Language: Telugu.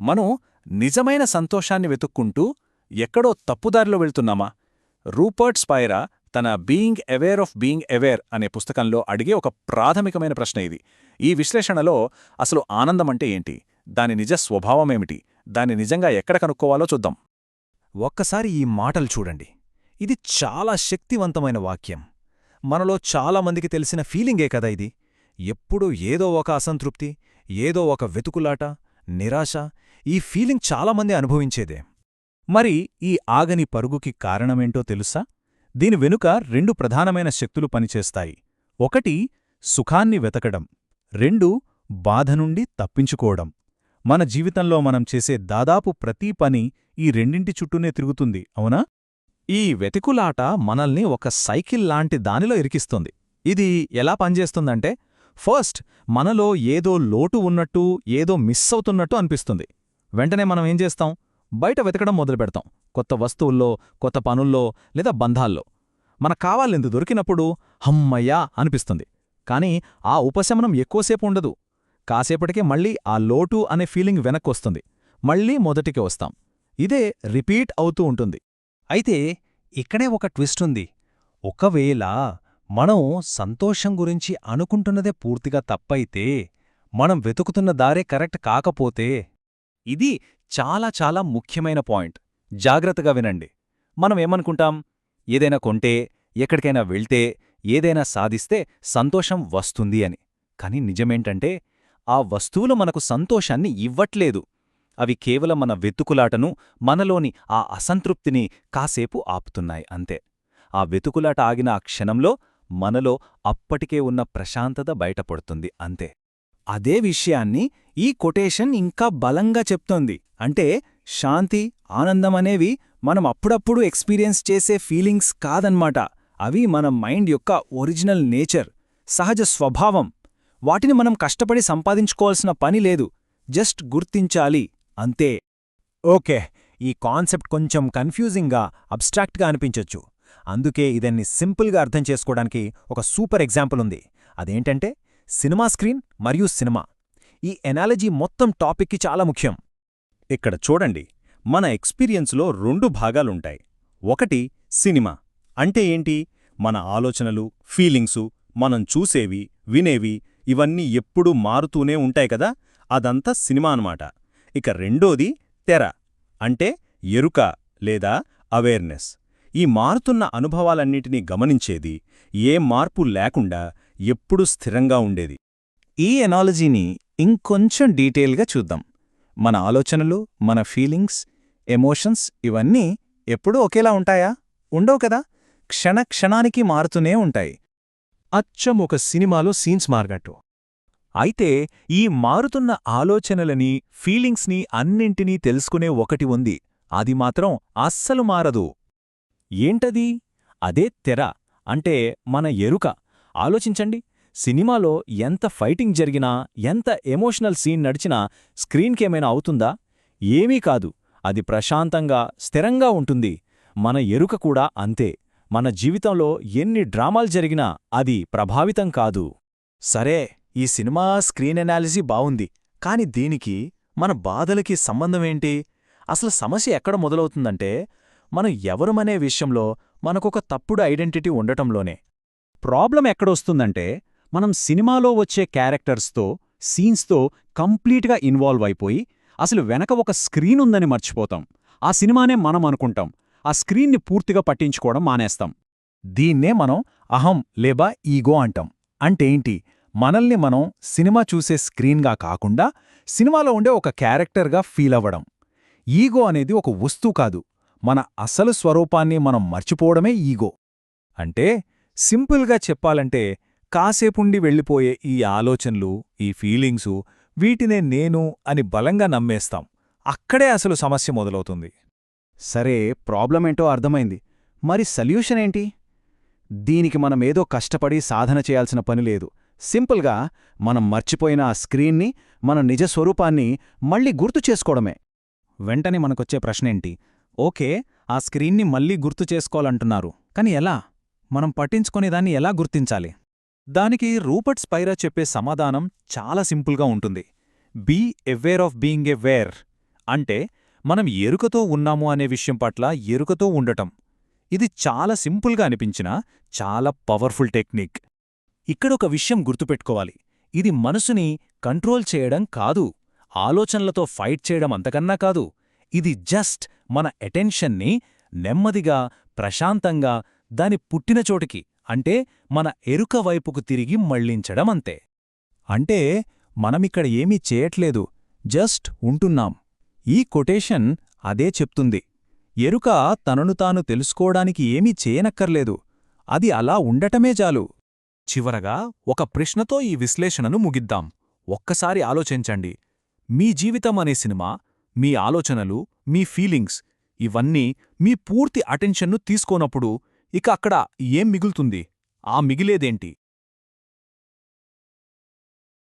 మనం నిజమైన సంతోషాన్ని వెతుక్కుంటూ ఎక్కడో తప్పుదారిలో వెళ్తున్నామా? రూపర్ట్ స్పైరా తన being aware of being aware అనే పుస్తకంలో అడిగే ఒక ప్రాథమికమైన ప్రశ్న ఇది. ఈ విశ్లేషణలో అసలు ఆనందమంటే ఏంటి? దాని నిజ స్వభావమేమిటి దాన్ని నిజంగా ఎక్కడ కనుక్కోవాలో చూద్దాం. ఒక్కసారి ఈ మాటలు చూడండి. ఇది చాలా శక్తివంతమైన వాక్యం. మనలో చాలామందికి తెలిసిన ఫీలింగే కదా ఇది. ఎప్పుడూ ఏదో ఒక అసంతృప్తి ఏదో ఒక వెతుకులాట నిరాశ ఈ ఫీలింగ్ చాలామంది అనుభవించేదే. మరి ఈ ఆగని పరుగుకి కారణమేంటో తెలుసా? దీని వెనుక రెండు ప్రధానమైన శక్తులు పనిచేస్తాయి. ఒకటి సుఖాన్ని వెతకడం. రెండు బాధ నుండి తప్పించుకోవడం. మన జీవితంలో మనం చేసే దాదాపు ప్రతి పని ఈ రెండింటి చుట్టూనే తిరుగుతుంది అవునా? ఈ వెతికులాట మనల్ని ఒక సైకిల్ లాంటి దానిలో ఇరికిస్తుంది. ఇది ఎలా పనిచేస్తుందంటే ఫస్ట్ మనలో ఏదో లోటు ఉన్నట్టు ఏదో మిస్ అవుతున్నట్టు అనిపిస్తుంది. వెంటనే మనం ఏం చేస్తాం? బయట వెతకడం మొదలు పెడతాం. కొత్త వస్తువుల్లో కొత్త పనుల్లో లేదా బంధాల్లో. మనకు కావాలెందు దొరికినప్పుడు హమ్మయ్యా అనిపిస్తుంది. కాని ఆ ఉపశమనం ఎక్కువసేపు ఉండదు. కాసేపటికే మళ్ళీ ఆ లోటు అనే ఫీలింగ్ వెనక్కొస్తుంది. మళ్ళీ మొదటికి వస్తాం. ఇదే రిపీట్ అవుతూ ఉంటుంది. అయితే ఇక్కడే ఒక ట్విస్ట్ ఉంది. ఒకవేళ మనం సంతోషం గురించి అనుకుంటున్నదే పూర్తిగా తప్పైతే మనం వెతుకుతున్న దారే కరెక్ట్ కాకపోతే ఇది చాలా చాలా ముఖ్యమైన పాయింట్. జాగ్రత్తగా వినండి. మనం ఏమనుకుంటాం? ఏదైనా కొంటే ఎక్కడికైనా వెళ్తే ఏదైనా సాధిస్తే సంతోషం వస్తుంది అని. కాని నిజమేంటంటే ఆ వస్తువులు మనకు సంతోషాన్ని ఇవ్వట్లేదు. అవి కేవలం మన వెతుకులాటను మనలోని ఆ అసంతృప్తిని కాసేపు ఆపుతున్నాయి అంతే. ఆ వెతుకులాట ఆగిన ఆ క్షణంలో మనలో అప్పటికే ఉన్న ప్రశాంతత బయటపడుతుంది అంతే. అదే విషయాన్ని ఈ కొటేషన్ ఇంకా బలంగా చెప్తోంది. అంటే శాంతి ఆనందం అనేవి మనం అప్పుడప్పుడు ఎక్స్పీరియన్స్ చేసే ఫీలింగ్స్ కాదన్మాట. అవి మన మైండ్ యొక్క ఒరిజినల్ నేచర్ సహజ స్వభావం. వాటిని మనం కష్టపడి సంపాదించుకోవాల్సిన పని లేదు. జస్ట్ గుర్తించాలి. అంతే. ఓకే. ఈ కాన్సెప్ట్ కొంచెం కన్ఫ్యూజింగ్గా అబ్స్ట్రాక్ట్గా అనిపించొచ్చు. అందుకే ఇదన్ని సింపుల్గా అర్థం చేసుకోవడానికి ఒక సూపర్ ఎగ్జాంపుల్ ఉంది. అదేంటంటే సినిమా స్క్రీన్ మరియు సినిమా. ఈ ఎనాలజీ మొత్తం టాపిక్కి చాలా ముఖ్యం. ఇక్కడ చూడండి మన ఎక్స్పీరియన్స్లో రెండు భాగాలుంటాయి. ఒకటి సినిమా. అంటే ఏంటి? మన ఆలోచనలు ఫీలింగ్సు మనం చూసేవి వినేవి ఇవన్నీ ఎప్పుడూ మారుతూనే ఉంటాయి కదా? అదంతా సినిమా అన్నమాట. ఇక రెండోది తెర. అంటే ఎరుక లేదా అవేర్నెస్. ఈ మారుతున్న అనుభవాలన్నిటినీ గమనించేది ఏ మార్పు లేకుండా ఎప్పుడూ స్థిరంగా ఉండేది. ఈ ఎనాలజీని ఇంకొంచెం డీటెయిల్గా చూద్దాం. మన ఆలోచనలు మన ఫీలింగ్స్ ఎమోషన్స్ ఇవన్నీ ఎప్పుడూ ఒకేలా ఉంటాయా? ఉండవు కదా? క్షణ క్షణానికి మారుతూనే ఉంటాయి. అచ్చం ఒక సినిమాలో సీన్స్ మార్గట్టు అయితే ఈ మారుతున్న ఆలోచనలని ఫీలింగ్స్ని అన్నింటినీ తెలుసుకునే ఒకటి ఉంది. అది మాత్రం అస్సలు మారదు. ఏంటది? అదే తెర అంటే మన ఎరుక. ఆలోచించండి. సినిమాలో ఎంత ఫైటింగ్ జరిగినా ఎంత ఎమోషనల్ సీన్ నడిచినా స్క్రీన్కేమైనా అవుతుందా? ఏమీ కాదు. అది ప్రశాంతంగా స్థిరంగా ఉంటుంది. మన ఎరుక కూడా అంతే. మన జీవితంలో ఎన్ని డ్రామాలు జరిగినా అది ప్రభావితం కాదు. సరే ఈ సినిమా స్క్రీన్ ఎనాలిజీ బావుంది. కాని దీనికి మన బాధలకి సంబంధమేంటి అసలు సమస్య ఎక్కడ మొదలవుతుందంటే మనం ఎవరమనే విషయంలో మనకొక తప్పుడు ఐడెంటిటీ ఉండటంలోనే. ప్రాబ్లం ఎక్కడొస్తుందంటే మనం సినిమాలో వచ్చే క్యారెక్టర్స్తో సీన్స్తో కంప్లీట్గా ఇన్వాల్వ్ అయిపోయి అసలు వెనక ఒక స్క్రీన్ ఉందని మర్చిపోతాం. ఆ సినిమానే మనం అనుకుంటాం. ఆ స్క్రీన్ని పూర్తిగా పట్టించుకోవడం మానేస్తాం. దీన్నే మనం అహం లేబా ఈగో అంటాం. అంటేంటి మనల్ని మనం సినిమా చూసే స్క్రీన్గా కాకుండా సినిమాలో ఉండే ఒక క్యారెక్టర్గా ఫీల్ అవ్వడం. ఈగో అనేది ఒక వస్తువు కాదు. మన అసలు స్వరూపాన్ని మనం మర్చిపోవడమే ఈగో. అంటే సింపుల్గా చెప్పాలంటే కాసేపుండి వెళ్ళిపోయే ఈ ఆలోచనలు ఈ ఫీలింగ్సు వీటినే నేను అని బలంగా నమ్మేస్తాం. అక్కడే అసలు సమస్య మొదలవుతుంది. సరే ప్రాబ్లమేంటో అర్థమైంది. మరి సల్యూషన్ ఏంటి దీనికి మనమేదో కష్టపడి సాధన చేయాల్సిన పని లేదు. సింపుల్గా మనం మర్చిపోయిన ఆ స్క్రీన్ని మన నిజ స్వరూపాన్ని మళ్ళీ గుర్తు చేసుకోవడమే. వెంటనే మనకొచ్చే ప్రశ్నేంటి? ఓకే ఆ స్క్రీన్ని మళ్ళీ గుర్తు చేసుకోవాలంటున్నారు. కాని ఎలా? మనం పట్టించుకునేదాన్ని ఎలా గుర్తించాలి? దానికి రూపర్ట్ స్పైరా చెప్పే సమాధానం చాలా సింపుల్గా ఉంటుంది. Be aware of being aware అంటే మనం ఎరుకతో ఉన్నాము అనే విషయం పట్ల ఎరుకతో ఉండటం. ఇది చాలా సింపుల్గా అనిపించినా చాలా పవర్ఫుల్ టెక్నిక్. ఇక్కడొక విషయం గుర్తుపెట్టుకోవాలి. ఇది మనసుని కంట్రోల్ చేయడం కాదు. ఆలోచనలతో ఫైట్ చేయడం అంతకన్నా కాదు. ఇది జస్ట్ మన అటెన్షన్ని నెమ్మదిగా ప్రశాంతంగా దాని పుట్టిన చోటికి అంటే మన ఎరుక వైపుకు తిరిగి మళ్ళించడం అంతే అంటే మనమిక్కడ ఏమీ చేయట్లేదు జస్ట్ ఉంటున్నాం. ఈ కొటేషన్ అదే చెప్తుంది. ఎరుక తనను తాను తెలుసుకోవడానికి ఏమీ చేయనక్కర్లేదు అది అలా ఉండటమే చాలు. చివరగా ఒక ప్రశ్నతో ఈ విశ్లేషణను ముగిద్దాం. ఒక్కసారి ఆలోచించండి. మీ జీవితం అనే సినిమా మీ ఆలోచనలు మీ ఫీలింగ్స్ ఇవన్నీ మీ పూర్తి అటెన్షన్ను తీసుకోనప్పుడు ఇక అక్కడ ఏం మిగులుతుంది? ఆ మిగిలేదేంటి?